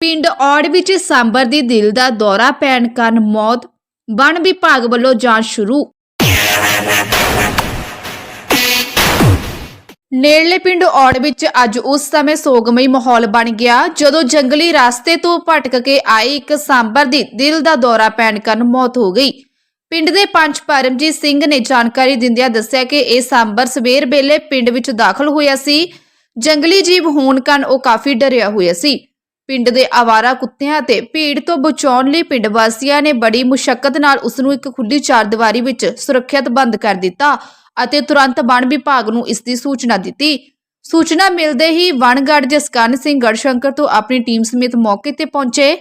ਪਿੰਡ ਔੜ ਵਿੱਚ ਸਾਂਬਰ ਦੀ ਦਿਲ ਦਾ ਦੌਰਾ ਪੈਣ ਕਾਰਨ ਮੌਤ ਵਣ ਵਿਭਾਗ ਵੱਲੋਂ ਜਾਂਚ ਸ਼ੁਰੂ। ਨੇੜਲੇ ਪਿੰਡ ਔੜ ਵਿੱਚ ਅੱਜ ਉਸ ਸਮੇਂ ਸੋਗਮਈ ਮਾਹੌਲ ਬਣ ਗਿਆ, ਜਦੋਂ ਜੰਗਲੀ ਰਸਤੇ ਤੋਂ ਭਟਕ ਕੇ ਆਈ ਇੱਕ ਸਾਂਬਰ ਦੀ ਦਿਲ ਦਾ ਦੌਰਾ ਪੈਣ ਕਾਰਨ ਮੌਤ ਹੋ ਗਈ। ਪਿੰਡ ਦੇ ਪੰਚ ਪਰਮਜੀਤ ਸਿੰਘ ਨੇ ਜਾਣਕਾਰੀ ਦਿੰਦਿਆਂ ਦੱਸਿਆ ਕਿ ਇਹ ਸਾਂਬਰ ਸਵੇਰ ਵੇਲੇ ਪਿੰਡ ਵਿੱਚ ਦਾਖਲ ਹੋਇਆ ਸੀ। ਜੰਗਲੀ ਜੀਵ ਹੋਣ ਕਾਰਨ ਉਹ ਕਾਫੀ ਡਰਿਆ ਹੋਇਆ ਸੀ। ਪਿੰਡ ਦੇ ਆਵਾਰਾ ਕੁੱਤਿਆਂ ਅਤੇ ਭੀੜ ਤੋਂ ਬਚਾਉਣ ਲਈ ਪਿੰਡ ਵਾਸੀਆਂ ਨੇ ਬੜੀ ਮੁਸ਼ਕਲ ਨਾਲ ਉਸ ਨੂੰ ਇੱਕ ਖੁੱਲੀ ਚਾਰਦੀਵਾਰੀ ਵਿੱਚ ਸੁਰੱਖਿਅਤ ਬੰਦ ਕਰ ਦਿੱਤਾ ਅਤੇ ਤੁਰੰਤ ਵਣ ਵਿਭਾਗ ਨੂੰ ਇਸ ਦੀ ਸੂਚਨਾ ਦਿੱਤੀ। ਸੂਚਨਾ ਮਿਲਦੇ ਹੀ ਵਣਗੜ੍ਹ ਜਸਕਰਨ ਸਿੰਘ ਗੜਸ਼ੰਕਰ ਤੋਂ ਆਪਣੀ ਟੀਮ ਸਮੇਤ ਮੌਕੇ ਤੇ ਪਹੁੰਚੇ,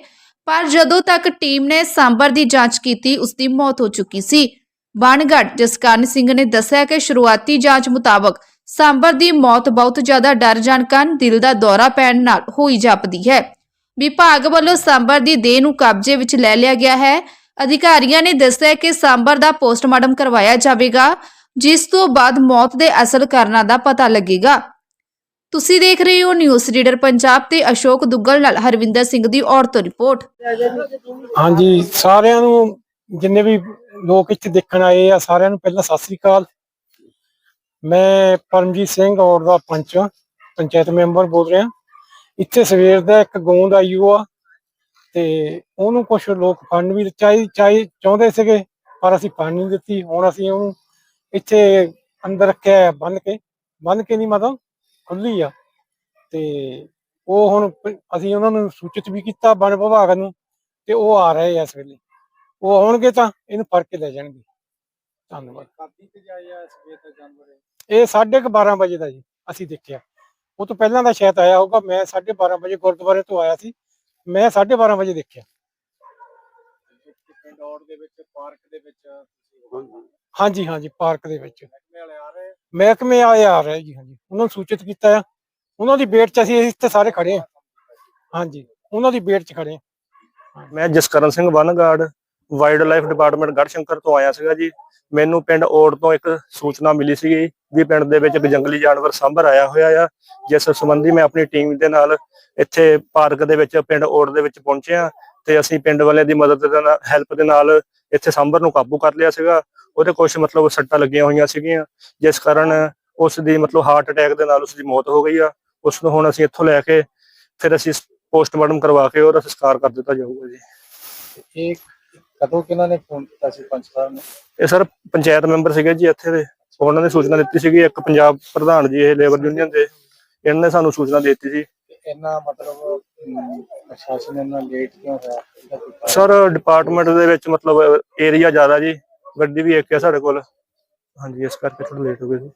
ਪਰ ਜਦੋਂ ਤੱਕ ਟੀਮ ਨੇ ਸਾਂਬਰ ਦੀ ਜਾਂਚ ਕੀਤੀ, ਉਸ ਦੀ ਮੌਤ ਹੋ ਚੁੱਕੀ ਸੀ। ਵਣਗੜ੍ਹ ਜਸਕਰਨ ਸਿੰਘ ਨੇ ਦੱਸਿਆ ਕਿ ਸ਼ੁਰੂਆਤੀ ਜਾਂਚ ਮੁਤਾਬਕ ਸਾਂਬਰ ਦੀ ਮੌਤ ਬਹੁਤ ਜ਼ਿਆਦਾ ਡਰ ਜਾਣ ਕਾਰਨ ਦਿਲ ਦਾ ਦੌਰਾ ਪੈਣ ਨਾਲ ਹੋਈ ਜਾਪਦੀ ਹੈ। ਵਿਭਾਗ ਵੱਲੋਂ ਸਾਂਬਰ ਦੀ ਦੇਹ ਨੂੰ ਕਬਜ਼ੇ ਵਿੱਚ ਲੈ ਲਿਆ ਗਿਆ ਹੈ। ਅਧਿਕਾਰੀਆਂ ਨੇ ਦੱਸਿਆ ਕਿ ਸਾਂਬਰ ਦਾ ਪੋਸਟਮਾਰਟਮ ਕਰਵਾਇਆ ਜਾਵੇਗਾ, ਜਿਸ ਤੋਂ ਬਾਅਦ ਮੌਤ ਦੇ ਅਸਲ ਕਾਰਨਾਂ ਦਾ ਪਤਾ ਲੱਗੇਗਾ। ਤੁਸੀਂ ਦੇਖ ਰਹੇ ਹੋ ਨਿਊਜ਼ ਰੀਡਰ ਪੰਜਾਬ ਤੇ ਅਸ਼ੋਕ ਦੁੱਗਲ ਨਾਲ ਹਰਵਿੰਦਰ ਸਿੰਘ ਦੀ ਔਰਤੋਂ ਰਿਪੋਰਟ। ਹਾਂਜੀ, ਸਾਰਿਆਂ ਨੂੰ ਜਿੰਨੇ ਵੀ ਲੋਕ ਇੱਥੇ ਦੇਖਣ ਆਏ ਆ, ਸਾਰਿਆਂ ਨੂੰ ਪਹਿਲਾਂ ਸਤਿ ਸ੍ਰੀ ਅਕਾਲ। ਮੈਂ ਪਰਮਜੀਤ ਸਿੰਘ ਔਰ ਦਾ ਪੰਚ, ਪੰਚਾਇਤ ਮੈਂਬਰ ਬੋਲ ਰਿਹਾ। ਇੱਥੇ ਸਵੇਰ ਦਾ ਇੱਕ ਗੋਂਦ ਆਈ ਹੋਈ ਆ ਤੇ ਉਹਨੂੰ ਕੁਝ ਲੋਕ ਫੰਡ ਵੀ ਚਾਹੀ ਚਾਹੀ ਚਾਹੁੰਦੇ ਸੀਗੇ ਪਰ ਅਸੀਂ ਫੰਡ ਨਹੀਂ ਦਿੱਤੀ। ਹੁਣ ਅਸੀਂ ਉਹਨੂੰ ਇੱਥੇ ਅੰਦਰ ਰੱਖਿਆ ਬੰਨ ਕੇ ਬੰਨ ਕੇ ਨਹੀਂ ਮਤਲਬ ਖੁੱਲੀ ਆ। ਤੇ ਉਹ ਹੁਣ ਅਸੀਂ ਉਹਨਾਂ ਨੂੰ ਸੂਚਿਤ ਵੀ ਕੀਤਾ ਵਣ ਵਿਭਾਗ ਨੂੰ ਤੇ ਉਹ ਆ ਰਹੇ ਆ ਇਸ ਵੇਲੇ। ਉਹ ਆਉਣਗੇ ਤਾਂ ਇਹਨੂੰ ਫੜ ਕੇ ਲੈ ਜਾਣਗੇ। ਧੰਨਵਾਦ। ਕਾਦੀ ਤੇ ਜਾਇਆ ਸਵੇਰ ਦਾ ਜਾਨਵਰ ਹੈ? ਇਹ 12:30 ਵਜੇ ਦਾ ਜੀ ਅਸੀਂ ਦੇਖਿਆ। ਉਹ ਤੋਂ ਪਹਿਲਾਂ ਦਾ ਸ਼ਾਇਦ ਆਇਆ ਹੋਊਗਾ ਮੈਂ 12:30 ਵਜੇ ਗੁਰਦੁਆਰੇ ਤੋਂ ਆਇਆ ਸੀ। ਮੈਂ 12:30 ਵਜੇ ਦੇਖਿਆ। ਪਿੰਡ ਔੜ ਦੇ ਵਿੱਚ ਪਾਰਕ ਦੇ ਵਿੱਚ ਹਾਂਜੀ। ਹਾਂਜੀ ਪਾਰਕ ਦੇ ਵਿੱਚ। ਮਹਿਕਮੇ ਵਾਲੇ ਆ ਰਹੇ? ਜੀ ਹਾਂਜੀ। ਉਹਨਾਂ ਨੂੰ ਸੂਚਿਤ ਕੀਤਾ ਆ। ਉਹਨਾਂ ਦੀ ਵੇਟ 'ਚ ਅਸੀਂ ਇੱਥੇ ਸਾਰੇ ਖੜੇ ਆ। ਹਾਂਜੀ ਉਹਨਾਂ ਦੀ ਵੇਟ 'ਚ ਖੜੇ ਆ। ਮੈਂ ਜਸਕਰਨ ਸਿੰਘ ਵਨਗਾਰਡ ਵਾਈਲਡ ਲਾਈਫ ਡਿਪਾਰਟਮੈਂਟ ਗੜਸ਼ੰਕਰ ਤੋਂ ਆਇਆ ਸੀਗਾ ਜੀ। ਮੈਨੂੰ ਪਿੰਡ ਓੜ ਤੋਂ ਇੱਕ ਸੂਚਨਾ ਮਿਲੀ ਸੀਗੀ ਵੀ ਪਿੰਡ ਦੇ ਵਿੱਚ ਇੱਕ ਜੰਗਲੀ ਜਾਨਵਰ ਸਾਂਭਰ ਆਇਆ ਹੋਇਆ ਆ, ਜਿਸ ਸੰਬੰਧੀ ਮੈਂ ਆਪਣੀ ਟੀਮ ਦੇ ਨਾਲ ਇੱਥੇ ਪਾਰਕ ਦੇ ਵਿੱਚ ਪਿੰਡ ਓੜ ਦੇ ਵਿੱਚ ਪਹੁੰਚਿਆ ਤੇ ਅਸੀਂ ਪਿੰਡ ਵਾਲਿਆਂ ਦੀ ਮਦਦ ਦੇ ਨਾਲ, ਹੈਲਪ ਦੇ ਨਾਲ ਇੱਥੇ ਸਾਂਭਰ ਨੂੰ ਕਾਬੂ ਕਰ ਲਿਆ ਸੀਗਾ। ਉਹਦੇ ਕੁਝ ਮਤਲਬ ਸੱਟਾਂ ਲੱਗੀਆਂ ਹੋਈਆਂ ਸੀਗੀਆਂ, ਜਿਸ ਕਾਰਨ ਉਸ ਦੀ ਮਤਲਬ ਹਾਰਟ ਅਟੈਕ ਦੇ ਨਾਲ ਉਸ ਦੀ ਮੌਤ ਹੋ ਗਈ ਆ। ਉਸ ਨੂੰ ਹੁਣ ਅਸੀਂ ਇੱਥੋਂ ਲੈ ਕੇ ਫਿਰ ਅਸੀਂ ਪੋਸਟਮਾਰਟਮ ਕਰਵਾ ਕੇ ਉਹਦਾ ਸੰਸਕਾਰ ਕਰ ਦਿੱਤਾ ਜਾਊਗਾ ਜੀ। ਇਹ ਕਦੋਂ ਕਿਹਨਾਂ ਨੇ ਫੋਨ ਕੀਤਾ ਸੀ ਪੰਚ ਸਾਹਿਬ ਨੇ? ਇਹ ਸਰ ਪੰਚਾਇਤ ਮੈਂਬਰ ਸੀਗੇ ਜੀ ਇੱਥੇ ਦੇ। ਉਹਨਾਂ ਨੇ ਸੂਚਨਾ ਦਿੱਤੀ ਸੀਗੀ ਇੱਕ ਪੰਜਾਬ ਪ੍ਰਧਾਨ ਜੀ ਇਹ ਲੇਬਰ ਯੂਨੀਅਨ ਦੇ। ਇਹਨਾਂ ਨੇ ਸਾਨੂੰ ਸੂਚਨਾ ਦੇ ਦਿੱਤੀ ਸੀ। ਇੰਨਾ ਮਤਲਬ ਪ੍ਰਸ਼ਾਸਨ ਇੰਨਾ ਲੇਟ ਕਿਉਂ ਹੋਇਆ? ਸਰ ਡਿਪਾਰਟਮੈਂਟ ਦੇ ਵਿੱਚ ਮਤਲਬ ਏਰੀਆ ਜ਼ਿਆਦਾ ਜੀ। ਗੱਡੀ ਵੀ ਇੱਕ ਹੈ ਸਾਡੇ ਕੋਲ। ਹਾਂਜੀ ਇਸ ਕਰਕੇ ਥੋੜਾ ਲੇਟ ਹੋ ਗਏ ਸੀ